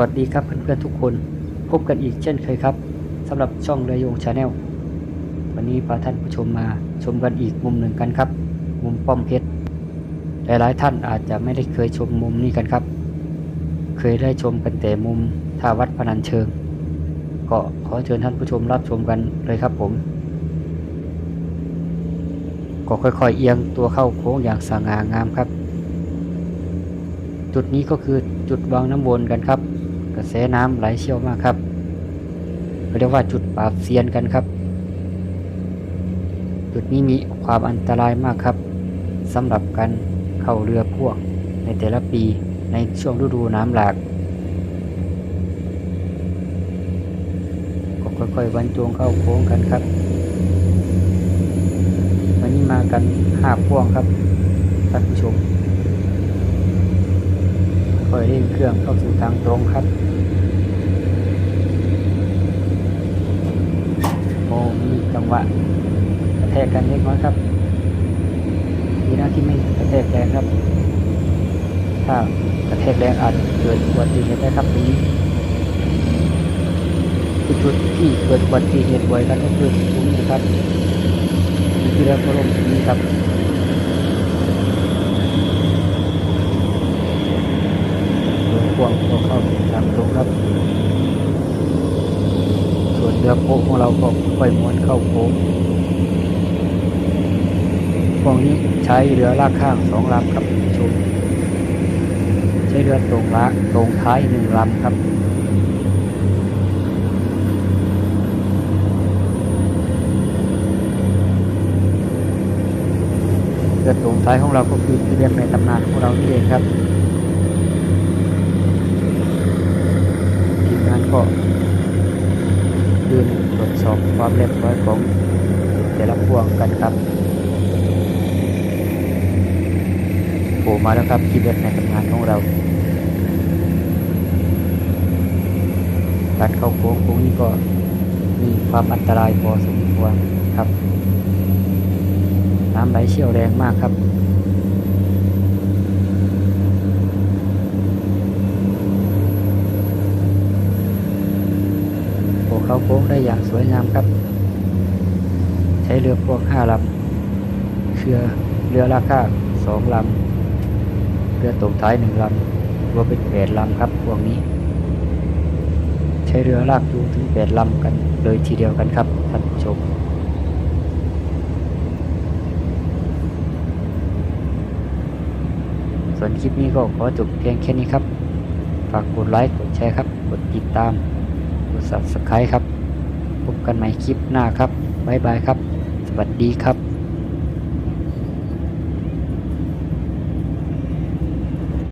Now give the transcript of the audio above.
วัสดีครับเพื่อนๆทุกคน พบกันอีกเช่นเคยครับสำหรับช่องเรือยงชาแนลวันนี้พาท่านผู้ชมมาชมกันอีกมุมหนึ่งกันครับ มุมป้อมเพชรหลายๆท่านอาจจะไม่ได้เคยชมมุมนี้กันครับ เคยได้ชมกันแต่มุมท่าวัดพนัญเชิง ก็ขอเชิญท่านผู้ชมรับชมกันเลยครับผม ก็ค่อยๆเอียงตัวเข้าโค้งอย่างสง่างามครับ จุดนี้ก็คือจุดวางน้ำวนกันครับ กระแสน้ำไหลเชี่ยวมากครับเรียกว่าจุดปราบเซียนกันครับ จุดนี้มีความอันตรายมากครับสำหรับการเข้าเรือพ่วงในแต่ละปีในช่วงฤดูน้ำหลากก็ค่อยๆบรรจงเข้าโค้งกันครับวันนี้มากันห้าพ่วงครับท่านผู้ชม ค่อยเร่งเครื่องเข้าสู่ทางตรงครับโอ้มีจังหวะกระแทกกันเล็กน้อยครับดีนะที่ไม่กระแทกแรงครับ ถ้ากระแทกแรงอาจเกิดอุบัติเหตุได้ครับตรงนี้จุดที่เกิดอุบัติเหตุบ่อยกันก็คือตรงนี้ครับที่เรือพระลมตรงนี้ครับ เรือพ่วงก็เข้าตามตรงครับ ส่วนเรือโป๊ะของเราก็ค่อยม้วนเข้าโค้งพวกนี้ใช้เรือลากข้างสองลำครับคุณผู้ชมใช้เรือตรงละตรงท้ายหนึ่งลำครับเรือตรงท้ายของเราก็คือที่เรียกในตำนานของเรานี่เองครับทีมงานก็ยืนตรวจสอบ ความเรียบร้อยของแต่ละพวงกันครับโผล่มาแล้วครับคิดเรียกในทำงานของเราการเข้าโค้งโค้งนี้ก็มีความอันตรายพอสมควรครับน้ำไหลเชี่ยวแรงมากครับ โผล่ เขาโค้งได้อย่างสวยงามครับ ใช้เรือพ่วงห้าลำเรือเรือลากข้างสองลำเรือตกท้ายหนึ่งลำรวมเป็นแปดลำครับพวกนี้ ใช้เรือลากจูงถึงแปดลำกันเลยทีเดียวกันครับท่านผู้ชมส่วนคลิปนี้ก็ขอจบเพียงแค่นี้ครับ ฝากกดไลค์ กดแชร์ครับ กดติดตาม subscribe ครับ พบกันใหม่คลิปหน้าครับ บ๊ายบายครับ สวัสดีครับ